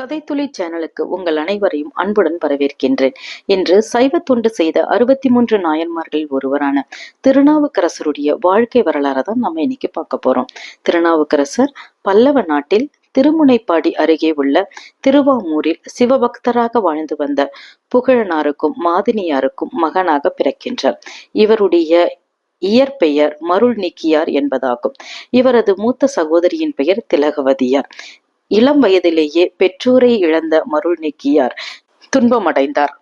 கதைத்துளி சேனலுக்கு உங்கள் அனைவரையும் அன்புடன் வரவேற்கின்றேன். இன்று சைவ தொண்டு செய்த அறுபத்தி மூன்று நாயன்மார்களில் ஒருவரான திருநாவுக்கரசருடைய வாழ்க்கை வரலாறு தான் நம்ம இன்னைக்கு பார்க்க போறோம். திருநாவுக்கரசர் பல்லவ நாட்டில் திருமுனைப்பாடி அருகே உள்ள திருவாமூரில் சிவபக்தராக வாழ்ந்து வந்த புகழனாருக்கும் மாதினியாருக்கும் மகனாக பிறக்கின்றார். இவருடைய இயற்பெயர் மருள் நீக்கியார் என்பதாகும். இவரது மூத்த சகோதரியின் பெயர் திலகவதியார். இளம் வயதிலேயே பெற்றோரை இழந்த மருள் நீக்கியார். துன்பமடைந்தார்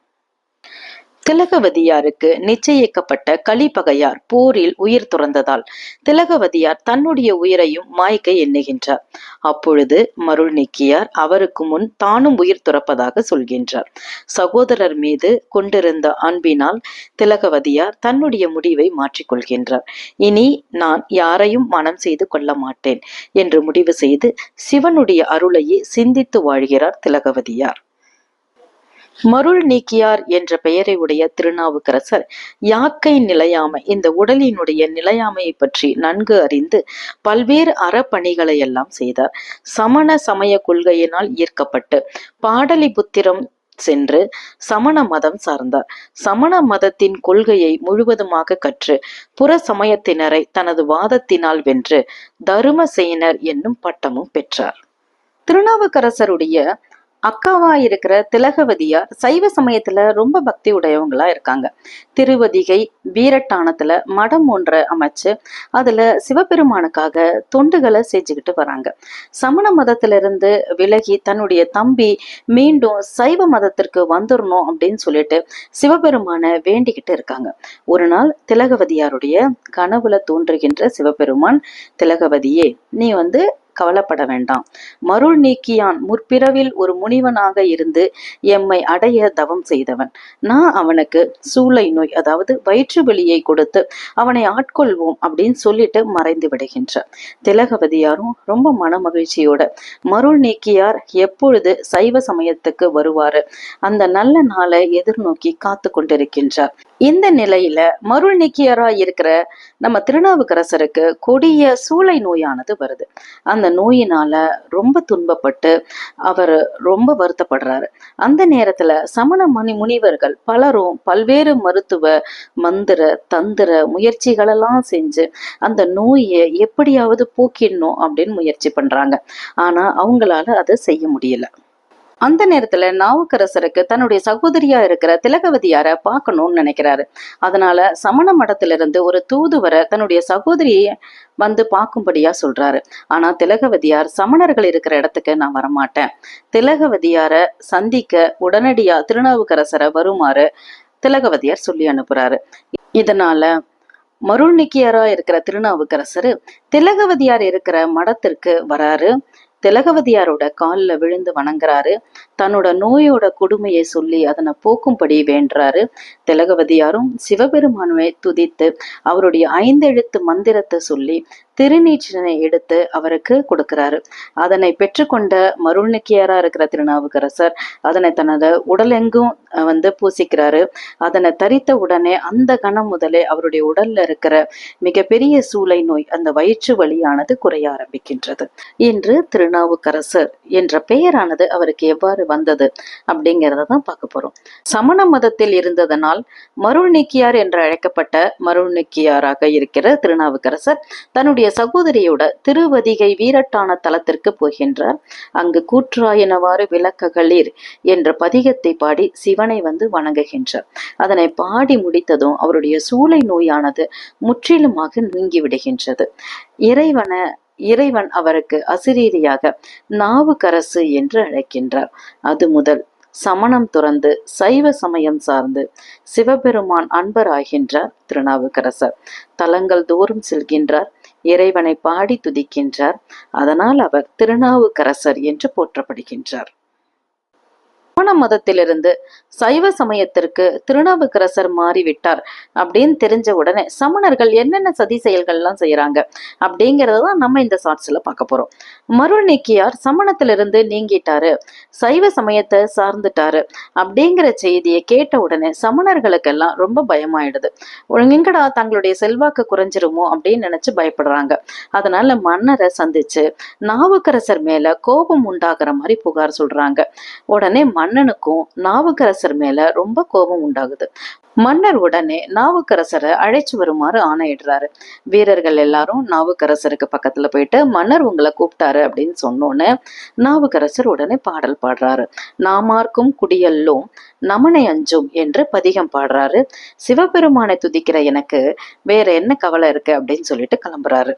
திலகவதியாருக்கு நிச்சயிக்கப்பட்ட கலிபகையார் போரில் உயிர் துறந்ததால் திலகவதியார் தன்னுடைய உயிரையும் மாய்க்க எண்ணுகின்றார். அப்பொழுது மருள் நீக்கியார் அவருக்கு முன் தானும் உயிர் துறப்பதாக சொல்கின்றார். சகோதரர் மீது கொண்டிருந்த அன்பினால் திலகவதியார் தன்னுடைய முடிவை மாற்றிக்கொள்கின்றார். இனி நான் யாரையும் மனம் செய்து கொள்ள மாட்டேன் என்று முடிவு செய்து சிவனுடைய அருளையே சிந்தித்து வாழ்கிறார் திலகவதியார். மருள் நீக்கியார் என்ற பெயரை உடைய திருநாவுக்கரசர் யாக்கை நிலையாமை இந்த உடலினுடைய நிலையாமையை பற்றி நன்கு அறிந்து பல்வேறு அறப்பணிகளை எல்லாம் செய்தார். சமண சமய கொள்கையினால் ஈர்க்கப்பட்டு பாடலிபுத்திரம் சென்று சமண மதம் சார்ந்தார். சமண மதத்தின் கொள்கையை முழுவதுமாக கற்று புற சமயத்தினரை தனது வாதத்தினால் வென்று தருமசேனர் என்னும் பட்டமும் பெற்றார். திருநாவுக்கரசருடைய அக்காவா இருக்கிற திலகவதியார் சைவ சமயத்துல ரொம்ப பக்தி உடையவங்களா இருக்காங்க. திருவதிகை வீரட்டானத்துல மடம் ஒன்றை அமைச்சு அதுல சிவபெருமானுக்காக தொண்டுகளை செஞ்சுக்கிட்டு வராங்க. சமண மதத்துல இருந்து விலகி தன்னுடைய தம்பி மீண்டும் சைவ மதத்திற்கு வந்துடணும் அப்படின்னு சொல்லிட்டு சிவபெருமான வேண்டிக்கிட்டு இருக்காங்க. ஒரு நாள் திலகவதியாருடைய கனவுல தோன்றுகின்ற சிவபெருமான் திலகவதியே நீ வந்து கவலைப்பட வேண்டாம். மருள் நீக்கியான் முற்பிறவில் ஒரு முனிவனாக இருந்து எம்மை அடைய தவம் செய்தவன். நான் அவனுக்கு சூளை நோய் அதாவது வயிற்று வெளியை கொடுத்து அவனை ஆட்கொள்வோம் அப்படின்னு சொல்லிட்டு மறைந்து விடுகின்றார். திலகவதியாரும் ரொம்ப மன மகிழ்ச்சியோட மருள் நீக்கியார் எப்பொழுது சைவ சமயத்துக்கு வருவாரு அந்த நல்ல நாளை எதிர்நோக்கி காத்து கொண்டிருக்கின்றார். இந்த நிலையில மருள் நீக்கியரா இருக்கிற நம்ம திருநாவுக்கரசருக்கு கொடிய சூளை நோயானது வருது. அந்த நோயினால ரொம்ப துன்பப்பட்டு அவர் ரொம்ப வருத்தப்படுறாரு. அந்த நேரத்துல சமண மணி முனிவர்கள் பலரும் பல்வேறு மருத்துவ மந்திர தந்திர முயற்சிகளெல்லாம் செஞ்சு அந்த நோயை எப்படியாவது போக்கிடணும் அப்படின்னு முயற்சி பண்றாங்க. ஆனா அவங்களால அதை செய்ய முடியல. அந்த நேரத்துல நாவுக்கரசருக்கு தன்னுடைய சகோதரியா இருக்கிற திலகவதியார பார்க்கணும்னு நினைக்கிறாரு. அதனால சமண மடத்திலிருந்து ஒரு தூதுவரை தன்னுடைய சகோதரியை வந்து பார்க்கும்படியா சொல்றாரு. ஆனா திலகவதியார் சமணர்கள் இருக்கிற இடத்துக்கு நான் வரமாட்டேன். திலகவதியார சந்திக்க உடனடியா திருநாவுக்கரசரை வருமாறு திலகவதியார் சொல்லி அனுப்புறாரு. இதனால மருள்நிக்கியரா இருக்கிற திருநாவுக்கரசர் திலகவதியார் இருக்கிற மடத்திற்கு வராரு. திலகவதியாரோட காலில் விழுந்து வணங்குறாரு. தன்னோட நோயோட கொடுமையை சொல்லி அதனை போக்கும்படி வேண்டுறாரு. திலகவதியாரும் சிவபெருமானுவை துதித்து அவருடைய ஐந்தெழுத்து மந்திரத்தை சொல்லி திருநீச்சனை எடுத்து அவருக்கு கொடுக்கிறாரு. அதனை பெற்றுக்கொண்ட மருள்நிக்கியரா இருக்கிற திருநாவுக்கரசர் அதனை தனது உடலெங்கும் வந்து பூசிக்கிறாரு. அதனை தரித்த உடனே அந்த கணம் முதலே அவருடைய உடல்ல இருக்கிற மிகப்பெரிய சூளை நோய் அந்த வயிற்று வழியானது குறைய ஆரம்பிக்கின்றது. இன்று திருநாவுக்கரசர் என்ற பெயரானது அவருக்கு எவ்வாறு வந்தது அப்படிங்கிறத தான் பார்க்க போறோம். சமண மதத்தில் இருந்ததனால் மருள்நீக்கியார் என்று அழைக்கப்பட்ட மருள்நீக்கியாராக இருக்கிற திருநாவுக்கரசர் தன்னுடைய சகோதரியோட திருவதிகை வீரட்டான தலத்திற்கு போகின்றார். அங்கு கூற்றாயினவாறு விளக்ககளிர் என்ற பதிகத்தை பாடி சிவனை வந்து வணங்குகின்றார். அதனை பாடி முடித்ததும் அவருடைய சூளை நோயானது முற்றிலுமாக நீங்கி விடுகின்றது. இறைவனை இறைவன் அவருக்கு அசிரீரியாக நாவுக்கரசு என்று அழைக்கின்றார். அது முதல் சமணம் துறந்து சைவ சமயம் சார்ந்து சிவபெருமான் அன்பராகின்றார் திருநாவுக்கரசர். தலங்கள் தோறும் செல்கின்றார் இறைவனை பாடி துதிக்கின்றார் அதனால் அவர் திருநாவுக்கரசர் என்று போற்றப்படுகின்றார். சமண மதத்திலிருந்து சைவ சமயத்திற்கு திருநாவுக்கரசர் மாறிவிட்டார் அப்படின்னு தெரிஞ்ச உடனே சமணர்கள் என்னென்ன சதி செயல்கள்லாம் செய்யறாங்க அப்படிங்கிறத தான் நம்ம இந்த ஷார்ட்ஸ்ல பார்க்க போறோம். மருள் நீக்கியார் சமணத்திலிருந்து நீங்கிட்டாரு சைவ சமயத்தை சார்ந்துட்டாரு அப்படிங்கிற செய்தியை கேட்ட உடனே சமணர்களுக்கெல்லாம் ரொம்ப பயமாயிடுது. எங்கடா தங்களுடைய செல்வாக்கு குறைஞ்சிருமோ அப்படின்னு நினைச்சு பயப்படுறாங்க. அதனால மன்னரை சந்திச்சு நாவுக்கரசர் மேல கோபம் உண்டாகிற மாதிரி புகார் சொல்றாங்க. உடனே மன்னர் மன்னனுக்கும் நாவுக்கரசர் மேல ரொம்ப கோபம் உண்டாகுது. மன்னர் உடனே நாவுக்கரசரை அழைச்சு வருமாறு ஆணையிடுறாரு. வீரர்கள் எல்லாரும் நாவுக்கரசருக்கு பக்கத்துல போயிட்டு மன்னர் உங்களை கூப்பிட்டாரு அப்படின்னு சொன்னோன்னு நாவுக்கரசர் உடனே பாடல் பாடுறாரு. நாமார்க்கும் குடியல்லும் நமனை அஞ்சும் என்று பதிகம் பாடுறாரு. சிவபெருமானை துதிக்கிற எனக்கு வேற என்ன கவலை இருக்கு? அப்படின்னு சொல்லிட்டு கிளம்புறாரு.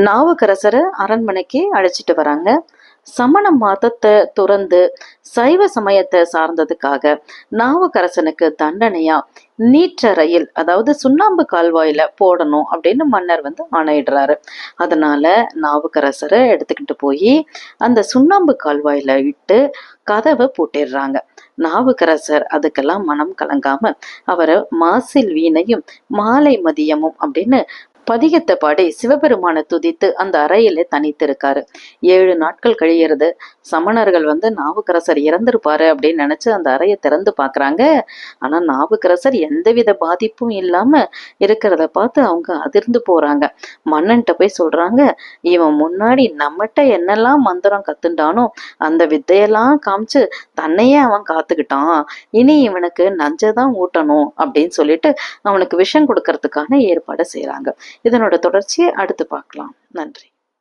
நாவுக்கரசரை அரண்மனைக்கு அழைச்சிட்டு வராங்க. சமண மதத்தை துறந்து சைவ சமயத்தை சார்ந்ததுக்காக நாவுக்கரசனுக்கு தண்டனையா நீற்றறையில் அதாவது சுண்ணாம்பு கால்வாயில போடணும் அப்படின்னு மன்னர் வந்து ஆணையிடுறாரு. அதனால நாவுக்கரசரை எடுத்துக்கிட்டு போய் அந்த சுண்ணாம்பு கால்வாயில இட்டு கதவை பூட்டிடுறாங்க. நாவுக்கரசர் அதுக்கெல்லாம் மனம் கலங்காம அவரை மாசில் வீணையும் மாலை மதியமும் அப்படின்னு பதிகத்தை பாடி சிவபெருமானை துதித்து அந்த அறையில தனித்திருக்காரு. ஏழு நாட்கள் கழியறது. சமணர்கள் வந்து நாவுக்கரசர் இறந்திருப்பாரு அப்படின்னு நினைச்சு அந்த அறையை திறந்து பாக்குறாங்க ஆனா நாவுக்கரசர் எந்தவித பாதிப்பும் இல்லாம இருக்கிறத பார்த்து அவங்க அதிர்ந்து போறாங்க. மன்னன்ட்ட போய் சொல்றாங்க இவன் முன்னாடி நம்மகிட்ட என்னெல்லாம் மந்திரம் கத்துண்டானோ அந்த வித்தையெல்லாம் காமிச்சு தன்னையே அவன் காத்துக்கிட்டான். இனி இவனுக்கு நஞ்சதான் ஊட்டணும் அப்படின்னு சொல்லிட்டு அவனுக்கு விஷம் கொடுக்கறதுக்கான ஏற்பாடு செய்யறாங்க இதனோட தொடர்ச்சியை அடுத்து பார்க்கலாம். நன்றி.